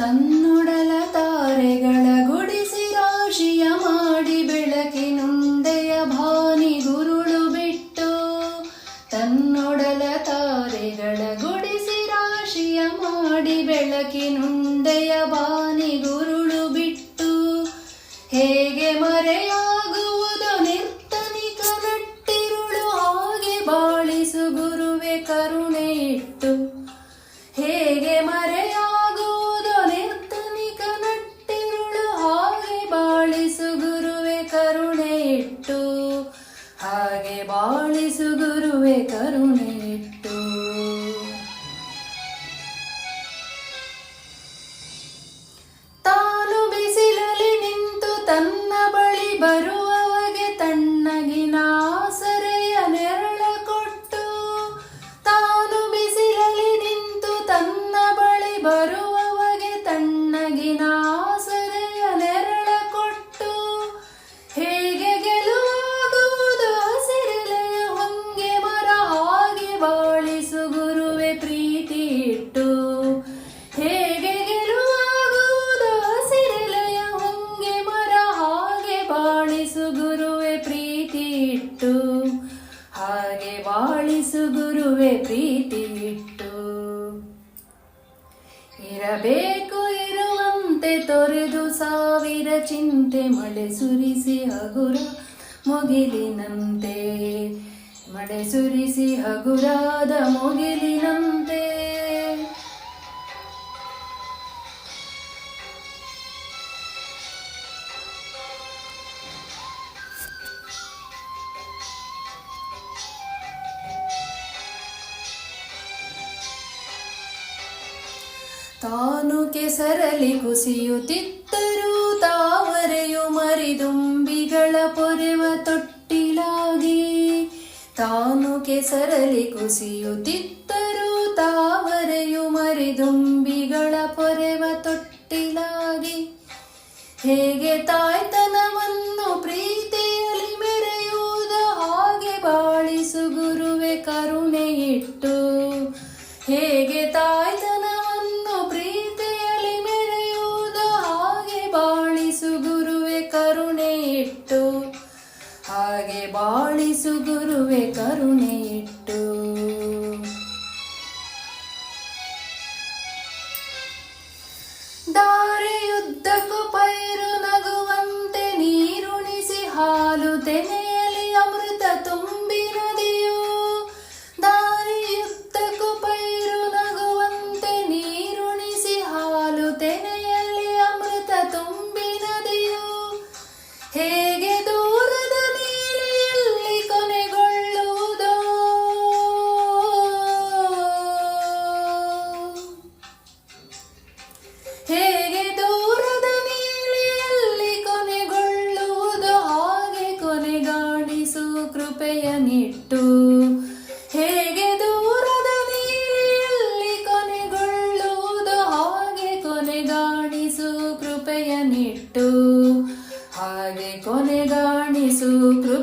ತನ್ನೊಡಲ ತಾರೆಗಳ ಗುಡಿಸಿ ರಾಶಿಯ ಮಾಡಿ ಬೆಳಕಿನುಂದೆಯ ಭಾನಿ ಗುರುಳು ಬಿಟ್ಟು ತನ್ನೊಡಲ ತಾರೆಗಳ ಗುಡಿಸಿ ರಾಶಿಯ ಮಾಡಿ ಬೆಳಕಿನುಂದೆಯ ಭಾನಿ ಗುರುಳು ಬಿಟ್ಟು ಹೇಗೆ ಮರೆಯಾಗುವುದು ಗುರುವೆ ಬಾಳಿಸು ಗುರುವೆ ಪ್ರೀತಿ ಇಟ್ಟು ಹಾಗೆ ಬಾಳಿಸು ಗುರುವೆ ಪ್ರೀತಿ ಇಟ್ಟು ಇರಬೇಕು ಇರುವಂತೆ ತೊರೆದು ಸಾವಿರ ಚಿಂತೆ ಮಳೆ ಸುರಿಸಿ ಹಗುರ ಮುಗಿಲಿನಂತೆ. ಮಳೆ ಸುರಿಸಿ ಹಗುರಾದ ಮುಗಿಲಿನಂತೆ. ತಾನು ಕೆಸರಲಿ ಕುಸಿಯುತ್ತಿದ್ದರೂ ತಾವರೆಯು ಮರಿದುಂಬಿಗಳ ಪೊರೆವ ತೊಟ್ಟಿಲಾಗಿ. ತಾನು ಕೆಸರಲಿ ಕುಸಿಯುತ್ತಿದ್ದರೂ ತಾವರೆಯು ಮರಿದುಂಬಿಗಳ ಪೊರೆವ ತೊಟ್ಟಿಲಾಗಿ. ಹೇಗೆ ತಾಯ್ತನವನ್ನು ಪ್ರೀತಿಯಲ್ಲಿ ಮೆರೆಯುವುದ, ಹಾಗೆ ಬಾಳಿಸು ಗುರುವೆ ಕರುಣೆ ಇಟ್ಟು ಹೇಗೆ ತಾಯ್ತನವನ್ನು ಬಾಳಿಸು ಗುರುವೆ ಕರುಣೆ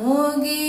ಮುಗಿಲಿ